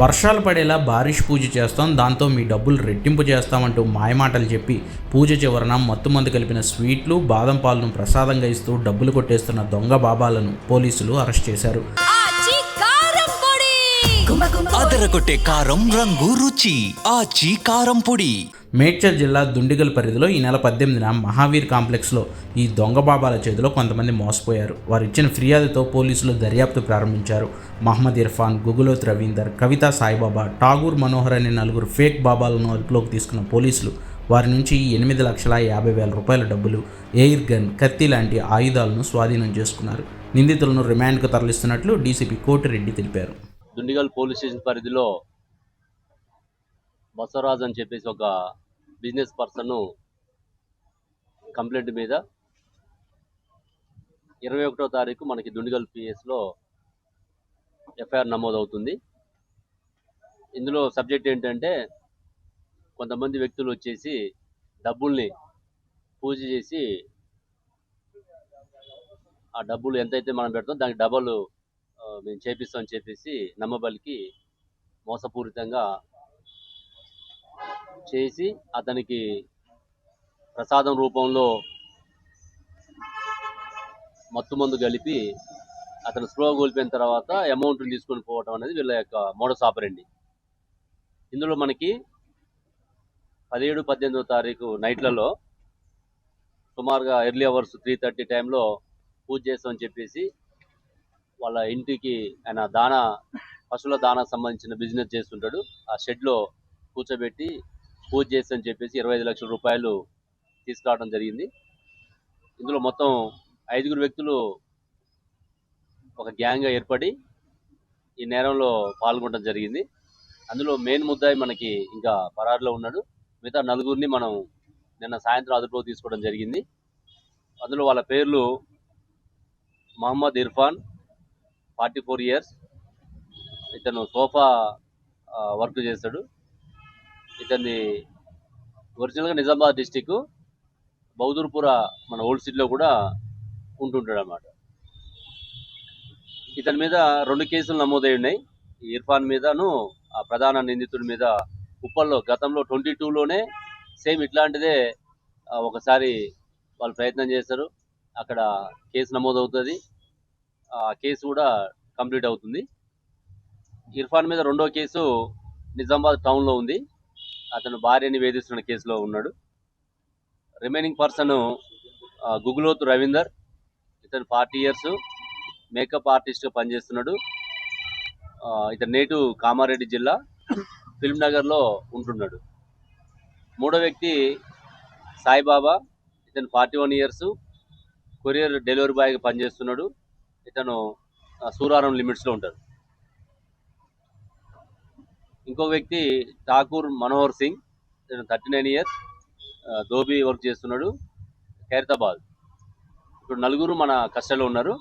వర్షాలు పడేలా బారిష్ పూజ చేస్తాం దాంతో మీ డబ్బులు రెట్టింపు చేస్తామంటూ మాయమాటలు చెప్పి పూజ చివరన మత్తుమందు కలిపిన స్వీట్లు బాదం పాలను ప్రసాదంగా ఇస్తూ డబ్బులు కొట్టేస్తున్న దొంగ బాబాలను పోలీసులు అరెస్ట్ చేశారు. అదరగొట్టే కారం రంగు రుచి. ఆచి కారం పొడి. మేడ్చల్ జిల్లా దుండిగల్ పరిధిలో ఈ నెల పద్దెనిమిదిన మహావీర్ కాంప్లెక్స్లో ఈ దొంగ బాబాల చేతిలో కొంతమంది మోసపోయారు. వారు ఇచ్చిన ఫిర్యాదుతో పోలీసులు దర్యాప్తు ప్రారంభించారు. మహమ్మద్ ఇర్ఫాన్ గుగులోత్ రవీందర్ కవిత సాయిబాబా ఠాగూర్ మనోహర్ అనే నలుగురు ఫేక్ బాబాలను అదుపులోకి తీసుకున్న పోలీసులు వారి నుంచి ఎనిమిది లక్షల యాభై వేల రూపాయల డబ్బులు ఎయిర్ గన్ కత్తి లాంటి ఆయుధాలను స్వాధీనం చేసుకున్నారు. నిందితులను రిమాండ్కు తరలిస్తున్నట్లు డీసీపీ కోటిరెడ్డి తెలిపారు. దుండిగల్ పోలీస్ స్టేషన్ పరిధిలో బసవరాజ్ అని చెప్పేసి ఒక బిజినెస్ పర్సన్ కంప్లైంట్ మీద ఇరవై ఒకటో తారీఖు మనకి దుండిగల్ పిఎస్లో ఎఫ్ఐఆర్ నమోదవుతుంది. ఇందులో సబ్జెక్ట్ ఏంటంటే కొంతమంది వ్యక్తులు వచ్చేసి డబ్బుల్ని పూజ చేసి ఆ డబ్బులు ఎంతైతే మనం పెడతాం దానికి డబల్ మేము చేపిస్తామని చెప్పేసి నమ్మబలికి మోసపూరితంగా చేసి అతనికి ప్రసాదం రూపంలో మత్తుమందు కలిపి అతను స్లో కోల్పోయిన తర్వాత అమౌంట్ని తీసుకొని పోవటం అనేది వీళ్ళ యొక్క మోడస్ ఆపరండి. ఇందులో మనకి పదిహేడు పద్దెనిమిదో తారీఖు నైట్లలో సుమారుగా ఎర్లీ అవర్స్ త్రీ థర్టీ టైంలో పూజ చేస్తామని చెప్పేసి వాళ్ళ ఇంటికి ఆయన దానా పశువుల దానా సంబంధించిన బిజినెస్ చేస్తుంటాడు. ఆ షెడ్లో కూర్చోబెట్టి పూజ చేస్తామని చెప్పేసి ఇరవై ఐదు లక్షల రూపాయలు తీసుకురావడం జరిగింది. ఇందులో మొత్తం ఐదుగురు వ్యక్తులు ఒక గ్యాంగ్గా ఏర్పడి ఈ నేరంలో పాల్గొనడం జరిగింది. అందులో మెయిన్ ముద్దాయి మనకి ఇంకా పరారులో ఉన్నాడు. మిగతా నలుగురిని మనం నిన్న సాయంత్రం అదుపులో తీసుకోవడం జరిగింది. అందులో వాళ్ళ పేర్లు Mohammed Irfan forty four years ఇతను సోఫా వర్క్ చేస్తాడు. ఇతన్ని ఒరిజినల్గా నిజామాబాద్ డిస్టిక్ బౌదూర్పుర మన ఓల్డ్ సిటీలో కూడా ఉంటుంటాడు అన్నమాట ఇతని మీద రెండు కేసులు నమోదై ఉన్నాయి. ఈ ఇర్ఫాన్ మీదను ఆ ప్రధాన నిందితుడి మీద ఉప్పల్లో గతంలో ట్వంటీ టూలోనే సేమ్ ఇట్లాంటిదే ఒకసారి వాళ్ళు ప్రయత్నం చేస్తారు అక్కడ కేసు నమోదవుతుంది. ఆ కేసు కూడా కంప్లీట్ అవుతుంది. ఇర్ఫాన్ మీద రెండో కేసు నిజామాబాద్ టౌన్లో ఉంది. అతను భార్యని వేధిస్తున్న కేసులో ఉన్నాడు. Remaining person Guguloth Ravinder. ఇతను ఫార్టీ ఇయర్స్ మేకప్ ఆర్టిస్ట్గా పనిచేస్తున్నాడు. ఇతను నేటు కామారెడ్డి జిల్లా ఫిల్మ్ నగర్లో ఉంటున్నాడు. మూడో వ్యక్తి సాయిబాబా. ఇతను forty one years courier delivery బాయ్గా పనిచేస్తున్నాడు. ఇతను సూరారం లిమిట్స్లో ఉంటాడు. ఇంకో వ్యక్తి Thakur Manohar Singh thirty nine years dhobi work చేస్తున్నాడు ఖైరతాబాద్. ఇప్పుడు నలుగురు మన కస్టడీలో ఉన్నారు.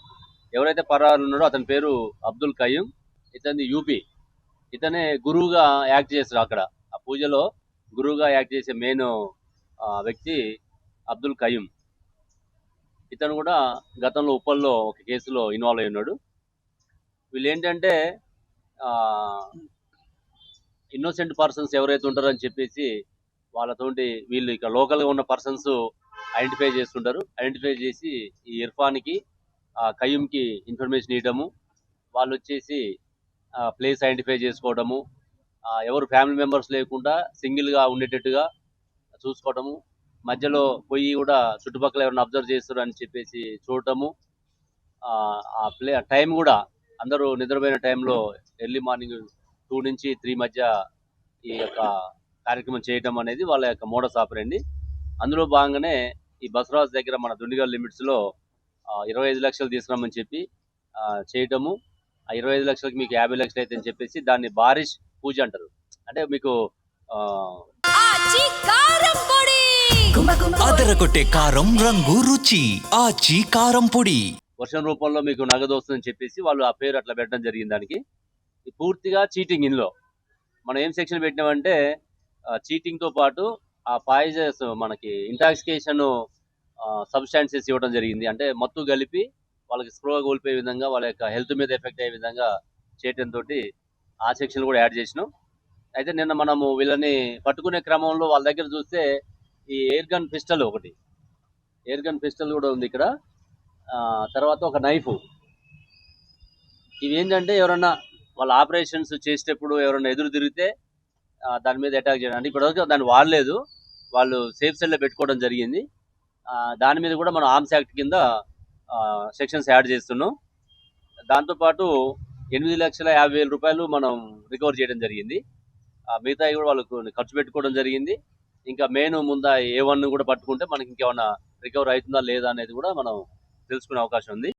ఎవరైతే పరారు ఉన్నాడో అతని పేరు అబ్దుల్ కయ్యూమ్ ఇతని యూపీ. ఇతనే గురువుగా యాక్ట్ చేస్తాడు అక్కడ. ఆ పూజలో గురువుగా యాక్ట్ చేసే మెయిన్ వ్యక్తి అబ్దుల్ కయ్యూమ్ ఇతను కూడా గతంలో ఉప్పల్లో ఒక కేసులో ఇన్వాల్వ్ అయి ఉన్నాడు. వీళ్ళు ఏంటంటే ఇన్నోసెంట్ పర్సన్స్ ఎవరైతే ఉంటారో అని చెప్పేసి వాళ్ళతోటి వీళ్ళు ఇక్కడ లోకల్గా ఉన్న పర్సన్స్ ఐడెంటిఫై చేస్తుంటారు. ఐడెంటిఫై చేసి ఈ ఇర్ఫాన్కి కయ్యూమ్కి ఇన్ఫర్మేషన్ ఇవ్వడము. వాళ్ళు వచ్చేసి ప్లేస్ ఐడెంటిఫై చేసుకోవడము. ఎవరు ఫ్యామిలీ మెంబర్స్ లేకుండా సింగిల్గా ఉండేటట్టుగా చూసుకోవడము. మధ్యలో పోయి కూడా చుట్టుపక్కల ఎవరైనా అబ్జర్వ్ చేస్తారు అని చెప్పేసి చూడటము ఆ ప్లే టైం కూడా అందరూ నిద్రపోయిన టైంలో ఎర్లీ మార్నింగ్ టూ నుంచి త్రీ మధ్య ఈ యొక్క కార్యక్రమం చేయటం అనేది వాళ్ళ యొక్క మోడస్ ఆపరండి. అందులో భాగంగానే ఈ బసరాజ్ దగ్గర మన దుండిగల్ లిమిట్స్లో ఇరవై ఐదు లక్షలు తీసుకురామని చెప్పి ఆ, చేయటము. ఆ ఇరవై ఐదు లక్షలకి మీకు యాభై లక్షలు అయితే అని చెప్పేసి దాన్ని బారిష్ పూజ అంటారు. అంటే మీకు ఆ, అదరగొట్టే కారం రంగు రుచి. ఆచి కారం పొడి. వర్షం రూపంలో మీకు నగదు వస్తుందని చెప్పేసి వాళ్ళు ఆ పేరు అట్లా పెట్టడం జరిగింది దానికి. పూర్తిగా చీటింగ్ ఇందులో మనం ఏం సెక్షన్ పెట్టినామంటే చీటింగ్తో పాటు ఆ పాయిజన్స్ మనకి ఇంటాక్సికేషన్ సబ్స్టాన్సెస్ ఇవ్వడం జరిగింది. అంటే మత్తు కలిపి వాళ్ళకి స్ప్రోగా కోల్పోయే విధంగా వాళ్ళ యొక్క హెల్త్ మీద ఎఫెక్ట్ అయ్యే విధంగా చేయటంతో ఆ సెక్షన్ కూడా యాడ్ చేసినాం. అయితే నిన్న మనము వీళ్ళని పట్టుకునే క్రమంలో వాళ్ళ దగ్గర చూస్తే ఈ ఎయిర్ గన్ పిస్టల్ ఒకటి. ఎయిర్ గన్ పిస్టల్ కూడా ఉంది ఇక్కడ. తర్వాత ఒక నైఫ్ ఇవి ఏంటంటే ఎవరన్నా వాళ్ళ ఆపరేషన్స్ చేసేటప్పుడు ఎవరైనా ఎదురు తిరిగితే దాని మీద అటాక్ చేయడం. అంటే ఇప్పటివరకు దాన్ని వాడలేదు. వాళ్ళు సేఫ్ సెల్లో పెట్టుకోవడం జరిగింది. ఆ, దాని మీద కూడా మనం ఆర్మ్స్ యాక్ట్ కింద సెక్షన్స్ యాడ్ చేస్తున్నాం. దాంతోపాటు ఎనిమిది లక్షల యాభై వేల రూపాయలు మనం రికవర్ చేయడం జరిగింది. ఆ మిగతాయి కూడా వాళ్ళకు ఖర్చు పెట్టుకోవడం జరిగింది. ఇంకా మెయిన్ ముందా ఏ వన్ కూడా పట్టుకుంటే మనకి ఇంకేమన్నా రికవర్ అవుతుందా లేదా అనేది కూడా మనం తెలుసుకునే అవకాశం ఉంది.